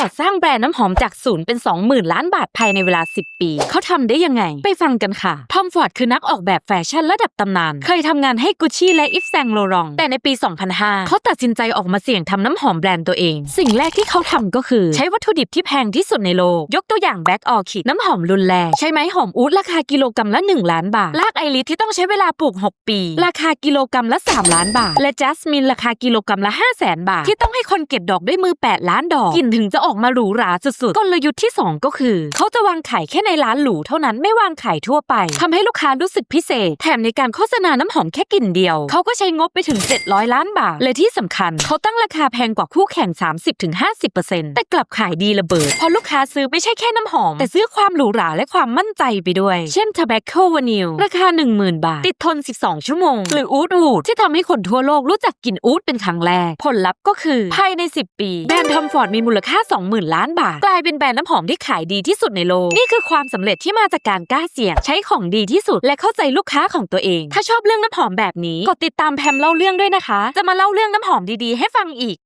อร์ดสร้างแบรนด์น้ำหอมจากศูนย์เป็น 20,000 ล้านบาทภายในเวลา 10 ปี เขาทำได้ยังไง ไปฟังกันค่ะ ทอมฟอร์ดคือนักออกแบบแฟชั่นระดับตำนาน เคยทำงานให้กุชชี่และอิฟแซงโลรอง แต่ในปี 2005 เขาตัดสินใจออกมาเสี่ยงทำน้ำหอมแบรนด์ตัวเอง สิ่งแรกที่เขาทำก็คือ ใช้วัตถุดิบที่แพงที่สุดในโลก ยกตัวอย่างแบ็กออคิดน้ำหอมรุนแรงใช้ไม้หอมอูดราคากิโลกรัมละ 1 ล้านบาท ลากไอริสที่ต้องใช้เวลาปลูก 6 ปี ราคากิโลกรัมละ 3 ล้านบาท และจัสมินราคากิโลกรัมละ 5 0 0แสนบาท ที่ต้องให้คนเก็บดอกด้วยมือ 8 ล้านดอกกลิ่นถึงจะออกอกมาหรูหราสุดๆ กลยุทธ์ที่ 2 ก็คือ เขาจะวางขายแค่ในร้านหรูเท่านั้นไม่วางขายทั่วไปทำให้ลูกค้ารู้สึกพิเศษ แถมในการโฆษณาน้ำหอมแค่กลิ่นเดียว เขาก็ใช้งบไปถึง 700 ล้านบาท และที่สำคัญ เขาตั้งราคาแพงกว่าคู่แข่ง 30-50%แต่กลับขายดีระเบิดเพราะลูกค้าซื้อไม่ใช่แค่น้ำหอม แต่ซื้อความหรูหราและความมั่นใจไปด้วย เช่น Tobacco Vanille ราคา 10,000 บาท ติดทน 12 ชั่วโมง หรืออูดอูดที่ทำให้คนทั่วโลกรู้จักกลิ่นอูดเป็นครั้งแรก ผลลัพธ์ก็คือภายใน 10 ปี แบรนด์ทอมฟอร์ดมีมูลค่า20,000 ล้านบาท กลายเป็นแบรนด์น้ำหอมที่ขายดีที่สุดในโลก นี่คือความสำเร็จที่มาจากการกล้าเสี่ยง ใช้ของดีที่สุด และเข้าใจลูกค้าของตัวเอง ถ้าชอบเรื่องน้ำหอมแบบนี้ กดติดตามแพมเล่าเรื่องด้วยนะคะ จะมาเล่าเรื่องน้ำหอมดีๆ ให้ฟังอีก